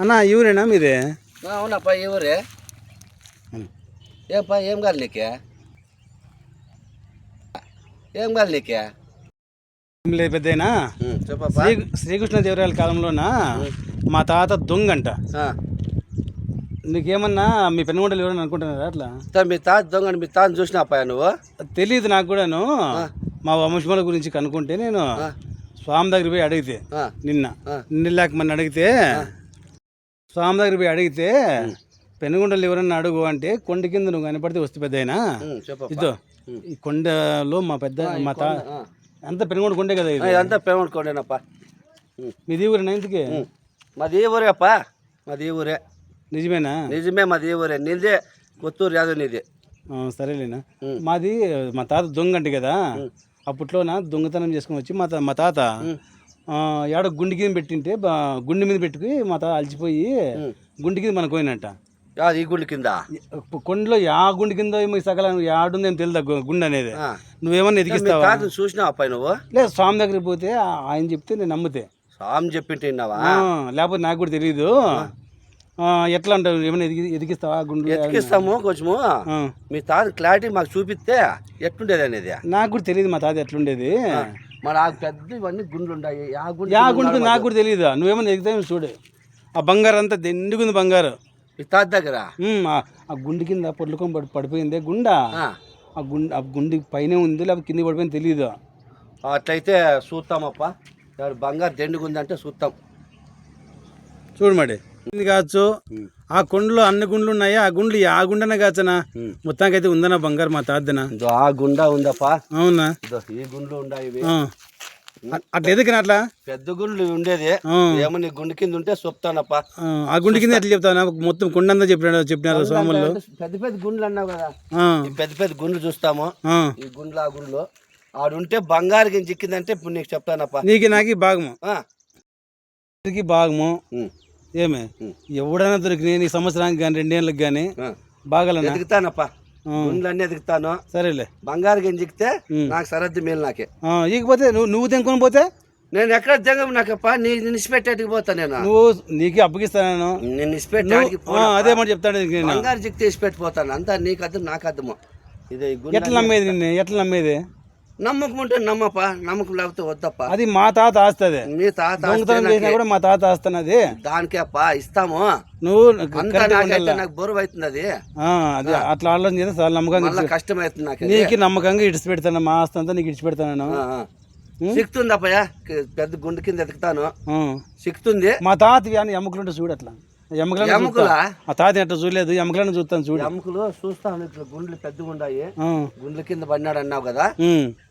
అన్న ఈ ఊరేనా మీదే? అవునప్పా ఏ ఊరే. ఏం కాదు నీకే? ఏం కాదు నీకే? ఏం లేదు పెద్దయినా. ఉం, చెప్పప్పా. శ్రీ శ్రీకృష్ణదేవరాయల కాలంలోన? మా తాత దొంగంట. ఆ, నీకేమన్నా మీ పెనుగొండలు ఎవరైనా అనుకుంటున్నారా అట్లా? మీ తాత దొంగని మీ తాత చూసినాపా నువ్వు? తెలియదు నాకు కూడాను. మా వంశముల గురించి కనుక్కుంటే నేను స్వామి దగ్గర పోయి అడిగితే నిన్న. నిన్న లేక మొన్న అడిగితే స్వామి దగ్గర పోయి అడిగితే పెనుగొండలు ఎవరన్నా అడుగు అంటే కొండ కింద నువ్వు కనపడితే వస్తే పెద్ద అయినా ఇదో ఈ కొండలో మా పెద్ద మా తా. అంత పెనుగొండ కొండే కదా ఇది? ఇదంతా పేమెంట్ కొండేనప్పా. మీది ఊరు నైన్త్కి మాది ఊరే అప్పా. మాది ఊరే. నిజమేనా? నిజమే మాది ఊరే. నీదే కొత్తూరు యాదవ్ నీది. సరేలేనా. మాది మా తాత దొంగ అంటే కదా. అప్పట్లోన దొంగతనం చేసుకుని వచ్చి మా తా- మా తాత ఏడ గుండె కింద పెట్టింటే గుండె మీద పెట్టుకుని మా తాత అలసిపోయి గుండె కింద మనకు పోయినట్ట ఈ గుండె కింద? కొండలో యా గుండె కింద సకల యాడుందేమో తెలియదు గుండె అనేది. నువ్వేమన్నా ఎదిగిస్తావా? చూసినావా అప్పా నువ్వు? లేదు స్వామి దగ్గరికి పోతే ఆయన చెప్తే నేను నమ్ముతే. స్వామి చెప్పింటే విన్నావా? లేకపోతే నాకు కూడా తెలియదు ఎట్లా అంటావు? ఏమైనా ఎదిగి ఎదిగిస్తావా గుండె? ఎతికిస్తాము కొంచెము. మీ తాత క్లారిటీ మాకు చూపిస్తే ఎట్లుండేది అనేది? నాకు కూడా తెలియదు మా తాత ఎట్లుండేది. మన ఆ పెద్ద ఇవన్నీ గుండ్లు ఉన్నాయి ఆ గుండె యా గుండె నాకు కూడా తెలియదు నువ్వేమన్నా ఎదిగితే చూడు. ఆ బంగారు అంతా దెండుకుంది బంగారు. మీ తాత దగ్గర? ఉమ్, ఆ ఆ గుండె కింద పొడ్లుకొని పడి పడిపోయిందే గుండె? ఆ. ఆ గుండె ఆ గుండె పైన ఉంది లేకపోతే కింద పడిపోయింది తెలియదు అట్లయితే చూస్తామప్ప. ఇక్కడ బంగారు దెండుగుందంటే చూస్తాం. చూడు మరి. కావచ్చు. ఆ కొండలో అన్ని గుండ్లు ఉన్నాయా? ఆ గుండ్లు ఆ గుండెనే కాచనా ఉమ్. మొత్తానికైతే ఉందనా బంగారు మా తాతనా ఆ గుండా ఉందప్పా. అవునా? ఈ గుండ్లు ఉన్నాయి అట్లా ఎదిగిన అట్లా? పెద్ద గుండ్లు ఉండేది. ఏమో నీ గుండె కింద ఉంటే చెప్తానప్పా ఆ, గుండె కింద ఎట్లా చెప్తానా మొత్తం కొండంతా చెప్పినారు చెప్పినారు స్వాములు. పెద్ద పెద్ద గుండ్లు అన్నావు కదా. పెద్ద పెద్ద గుండ్లు చూస్తాము. ఈ గుండ్లు ఆ గుండ్లు. ఆడుంటే బంగారు గింజ చిక్కిందంటే ఇప్పుడు నీకు చెప్తానప్పా. నీకు నాకు భాగము భాగము. ఏమే. ఎవడైనా దొరికినాయి నీ సంవత్సరానికి కానీ రెండేళ్ళకి కానీ. బాగాలనా? ఎదుగుతానప్పా. గుండ్లన్నీ ఎదుగుతాను. సరేలే. బంగారు గింజ చిక్కితే నాకు సరద్దు మేలు నాకే. ఇకపోతే నువ్వు నువ్వు తెంకొని పోతే? నేను ఎక్కడ దిగం నాకప్ప? నీ నిలిచిపెట్టేటికి పోతా నేను. నువ్వు నీకే అప్పగిస్తాను నేను. నిలిచిపెట్టాడికి అదే మాట చెప్తాను బంగారు చిక్కితే ఇచ్చిపెట్టిపోతాను అంతా నీకు అర్థం నాకు అర్థము ఇది ఎట్లా నమ్మేది నిన్ను? ఎట్లా నమ్మేది? నమ్మకం ఉంటే నమ్మప్ప నమ్మకం లేకపోతే వద్దప్ప. అది మా తాత ఆస్తుంది. మీ తాత దొంగతనం చేసినా కూడా మా తాత ఆస్తున్నది దానికే అప్ప ఇస్తాము. నువ్వు అంతా నాకైతే. నాకు బరువు అవుతుంది అది ఆ, అది అట్లా ఆలోచన చేస్తే చాలా నమ్మకంగా కష్టం అవుతుంది నాకు. నీకు నమ్మకంగా ఇడిచి పెడతాను మా ఆస్తి అంతా నీకు ఇడిచి పెడతాను ఆ. సిక్కుతుందప్పయ్య పెద్ద గుండె కింద ఎదుగుతాను ఆ. సిక్కుతుంది మా తాత కానీ ఎముకలుంటే చూడు అట్లా. ఎముకలను ఎముకలా? తాత ఎట్లా చూడలేదు? ఎముకలను చూస్తాను చూడు. ఎముకలు చూస్తాను ఇట్లా గుండ్లు పెద్దగా ఉన్నాయి. గుండ్ల కింద పడినాడు అన్నావు కదా.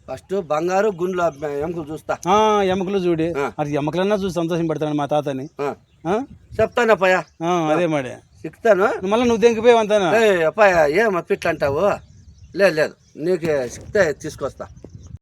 ఫస్ట్ బంగారు గుండ్లు ఎముకలు చూస్తా. ఆ, ఎముకలు చూడి. అది ఎముకలన్నా చూసి సంతోషం పెడతాను మా తాతని? చెప్తానప్పయ్య ఆ, అదే మాడే సిక్తాను మళ్ళీ నువ్వు దెంకిపోయావు అంతానా? ఏ అప్పయ్య ఏం పిట్లు అంటావు లేదు లేదు. నీకు సిక్తే తీసుకొస్తా.